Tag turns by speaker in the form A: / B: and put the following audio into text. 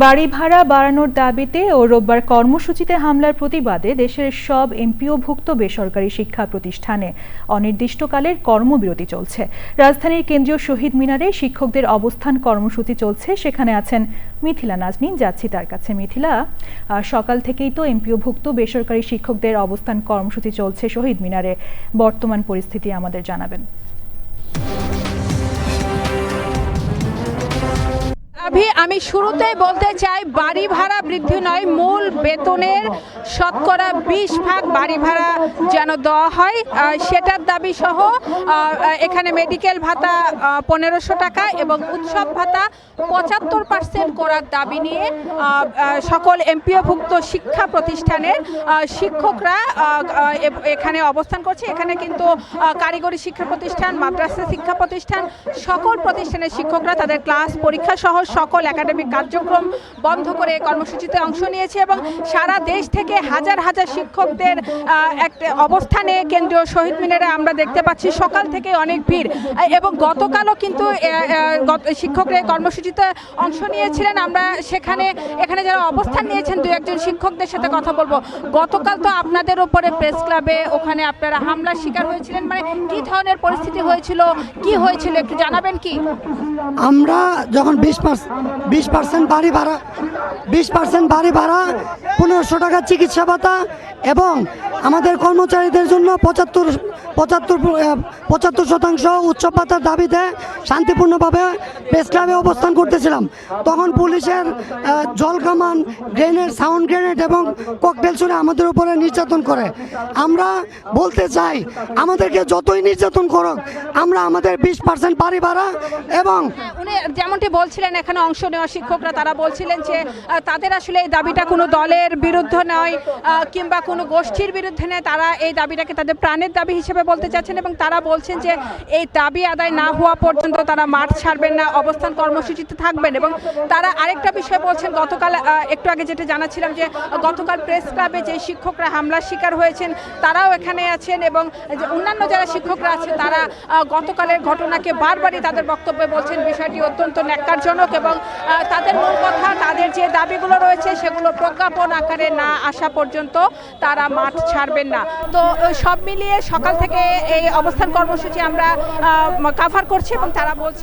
A: বাড়ি ভাড়া বাড়ানোর দাবিতে ও রোববার কর্মসূচিতে হামলার প্রতিবাদে দেশের সব এমপিওভুক্ত বেসরকারি শিক্ষা প্রতিষ্ঠানে অনির্দিষ্টকালের কর্মবিরতি চলছে। রাজধানীর কেন্দ্রীয় শহীদ মিনারে শিক্ষকদের অবস্থান কর্মসূচি চলছে। সেখানে আছেন মিথিলা নাজনীন। যাচ্ছি তার কাছে। মিথিলা সকাল থেকেই তো এমপিওভুক্ত বেসরকারি শিক্ষকদের অবস্থান কর্মসূচি চলছে শহীদ মিনারে। বর্তমান পরিস্থিতি আমাদের জানাবেন।
B: আভি আমি শুরুতেই বলতে চাই, বাড়ি ভাড়া বৃদ্ধি নয়, মূল বেতনের শতকরা বিশ ভাগ বাড়ি ভাড়া যেন দেওয়া হয়। সেটার দাবি সহ এখানে মেডিকেল ভাতা পনেরোশো টাকা এবং উৎসব ভাতা পঁচাত্তর পার্সেন্ট করার দাবি নিয়ে সকল এমপিওভুক্ত শিক্ষা প্রতিষ্ঠানের শিক্ষকরা এখানে অবস্থান করছে। এখানে কিন্তু কারিগরি শিক্ষা প্রতিষ্ঠান, মাদ্রাসা শিক্ষা প্রতিষ্ঠান, সকল প্রতিষ্ঠানের শিক্ষকরা তাদের ক্লাস পরীক্ষা সহ সকল একাডেমিক কার্যক্রম বন্ধ করে কর্মসূচিতে অংশ নিয়েছে এবং সারা দেশ থেকে হাজার হাজার শিক্ষকদের একটা অবস্থানে কেন্দ্রীয় শহীদ মিনারে আমরা দেখতে পাচ্ছি। সকাল থেকে অনেক ভিড়। এবং গতকালও কিন্তু শিক্ষকরা কর্মসূচিতে অংশ নিয়েছিলেন। আমরা সেখানে, এখানে যারা অবস্থান নিয়েছেন, দু একজন শিক্ষকদের সাথে কথা বলব। গতকাল তো আপনাদের উপরে প্রেস ক্লাবে ওখানে আপনারা হামলার শিকার হয়েছিলেন। মানে কি ধরনের পরিস্থিতি হয়েছিল? কি হয়েছিল? একটু জানাবেন কি?
C: আমরা যখন বিশ পার্সেন্ট বিশ পার্সেন্ট বাড়ি ভাড়া, বিশ পার্সেন্ট বাড়ি ভাড়া, পনেরোশো টাকা চিকিৎসা ভাতা এবং আমাদের কর্মচারীদের জন্য পঁচাত্তর পঁচাত্তর পঁচাত্তর শতাংশ উৎসব ভাতার দাবিতে শান্তিপূর্ণভাবে প্রেস ক্লাবে অবস্থান করতেছিলাম। তখন পুলিশের জল কামান, গ্রেনেড, সাউন্ড গ্রেনেড এবং ককটেল ছুড়ে আমাদের উপরে নির্যাতন করে। আমরা বলতে চাই, আমাদেরকে যতই নির্যাতন করুক, আমরা আমাদের বিশ পার্সেন্ট বাড়ি ভাড়া এবং
B: যেমনটি বলছিলেন, এখানে অংশ নেওয়া শিক্ষকরা তারা বলছিলেন যে তাদের আসলে এই দাবিটা কোনো দলের বিরুদ্ধে নয় কিংবা কোনো গোষ্ঠীর বিরুদ্ধে নয়। তারা এই দাবিটাকে তাদের প্রাণের দাবি হিসেবে বলতে চাচ্ছেন এবং তারা বলছেন যে, এই দাবি আদায় না হওয়া পর্যন্ত তারা মাঠ ছাড়বেন না, অবস্থান কর্মসূচিতে থাকবেন। এবং তারা আরেকটা বিষয় বলছেন, গতকাল একটু আগে যেটা জানাচ্ছিলাম যে, গতকাল প্রেস ক্লাবে যে শিক্ষকরা হামলার শিকার হয়েছেন, তারাও এখানে আছেন এবং যে অন্যান্য যারা শিক্ষকরা আছেন, তারা গতকালের ঘটনাকে বারবারই তাদের বক্তব্যে বলছেন। বিষয়টি অত্যন্ত ন্যাক্কারজনক এবং তাদের মূল কথা, তাদের যে দাবিগুলো রয়েছে সেগুলো প্রজ্ঞাপন আকারে না আসা পর্যন্ত তারা মাঠ ছাড়বেন না। তো সব মিলিয়ে সকাল থেকে এই অবস্থান কর্মসূচি আমরা কাভার করছি এবং তারা বলছে